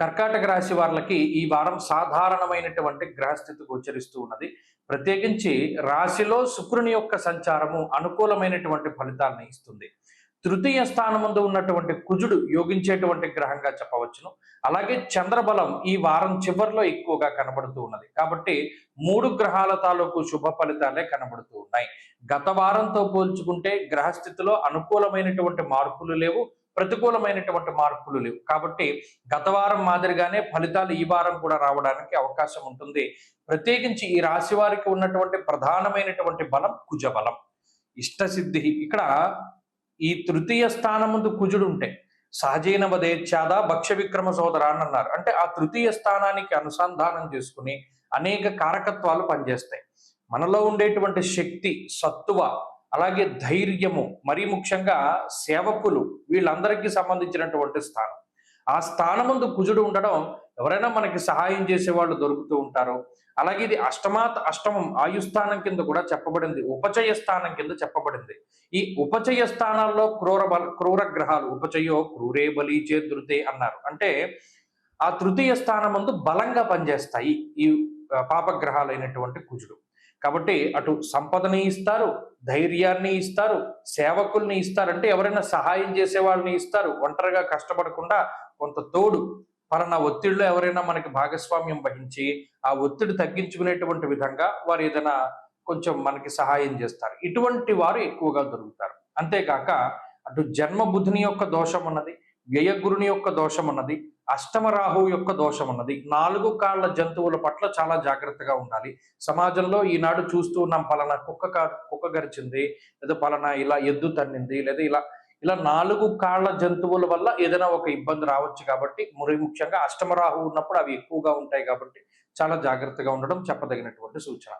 కర్కాటక రాశి వాళ్ళకి ఈ వారం సాధారణమైనటువంటి గ్రహస్థితి గోచరిస్తూ ఉన్నది. ప్రత్యేకించి రాశిలో శుక్రుని యొక్క సంచారము అనుకూలమైనటువంటి ఫలితాలను ఇస్తుంది. తృతీయ స్థానముందు ఉన్నటువంటి కుజుడు యోగించేటువంటి గ్రహంగా చెప్పవచ్చును. అలాగే చంద్రబలం ఈ వారం చివరిలో ఎక్కువగా కనబడుతూ ఉన్నది. కాబట్టి మూడు గ్రహాల తాలూకు శుభ ఫలితాలే కనబడుతూ ఉన్నాయి. గత వారంతో పోల్చుకుంటే గ్రహస్థితిలో అనుకూలమైనటువంటి మార్పులు లేవు. ప్రతికూలమైనటువంటి మార్పులు లేవు. కాబట్టి గత వారం మాదిరిగానే ఫలితాలు ఈ వారం కూడా రావడానికి అవకాశం ఉంటుంది. ప్రత్యేకించి ఈ రాశి వారికి ఉన్నటువంటి ప్రధానమైనటువంటి బలం కుజ బలం ఇష్టసిద్ధి. ఇక్కడ ఈ తృతీయ స్థానం ముందు కుజుడు ఉంటే సహజీన వదేచ్ఛాద భక్ష్య విక్రమ సోదర అని అన్నారు. అంటే ఆ తృతీయ స్థానానికి అనుసంధానం చేసుకుని అనేక కారకత్వాలు పనిచేస్తాయి. మనలో ఉండేటువంటి శక్తి సత్తువ అలాగే ధైర్యము మరీ ముఖ్యంగా సేవకులు వీళ్ళందరికీ సంబంధించినటువంటి స్థానం. ఆ స్థానం ముందు కుజుడు ఉండడం ఎవరైనా మనకి సహాయం చేసే వాళ్ళు దొరుకుతూ ఉంటారు. అలాగే ఇది అష్టమాత్ అష్టమం ఆయుస్థానం కింద కూడా చెప్పబడింది ఉపచయ స్థానం కింద చెప్పబడింది. ఈ ఉపచయ స్థానాల్లో క్రూర బల క్రూర గ్రహాలు ఉపచయో క్రూరే బలి చేదృతే అన్నారు. అంటే ఆ తృతీయ స్థానం ముందు బలంగా పనిచేస్తాయి ఈ పాపగ్రహాలైనటువంటి కుజుడు. కాబట్టి అటు సంపదని ఇస్తారు ధైర్యాన్ని ఇస్తారు సేవకుల్ని ఇస్తారు. అంటే ఎవరైనా సహాయం చేసే వాళ్ళని ఇస్తారు. ఒంటరిగా కష్టపడకుండా కొంత తోడు పలానా ఒత్తిడిలో ఎవరైనా మనకి భాగస్వామ్యం వహించి ఆ ఒత్తిడి తగ్గించుకునేటువంటి విధంగా వారు ఏదైనా కొంచెం మనకి సహాయం చేస్తారు. ఇటువంటి వారు ఎక్కువగా దొరుకుతారు. అంతేకాక అటు జన్మబుధుని యొక్క దోషం ఉన్నది వ్యయగురుని యొక్క దోషం ఉన్నది అష్టమ యొక్క దోషం ఉన్నది. నాలుగు కాళ్ళ జంతువుల పట్ల చాలా జాగ్రత్తగా ఉండాలి. సమాజంలో ఈనాడు చూస్తూ ఉన్నాం పలానా కుక్క కుక్క గరిచింది లేదా పలానా ఇలా ఎద్దు తన్నింది లేదా ఇలా ఇలా నాలుగు కాళ్ళ జంతువుల వల్ల ఏదైనా ఒక ఇబ్బంది రావచ్చు కాబట్టి మరి ముఖ్యంగా అష్టమరాహువు ఉన్నప్పుడు అవి ఎక్కువగా ఉంటాయి కాబట్టి చాలా జాగ్రత్తగా ఉండడం చెప్పదగినటువంటి సూచన.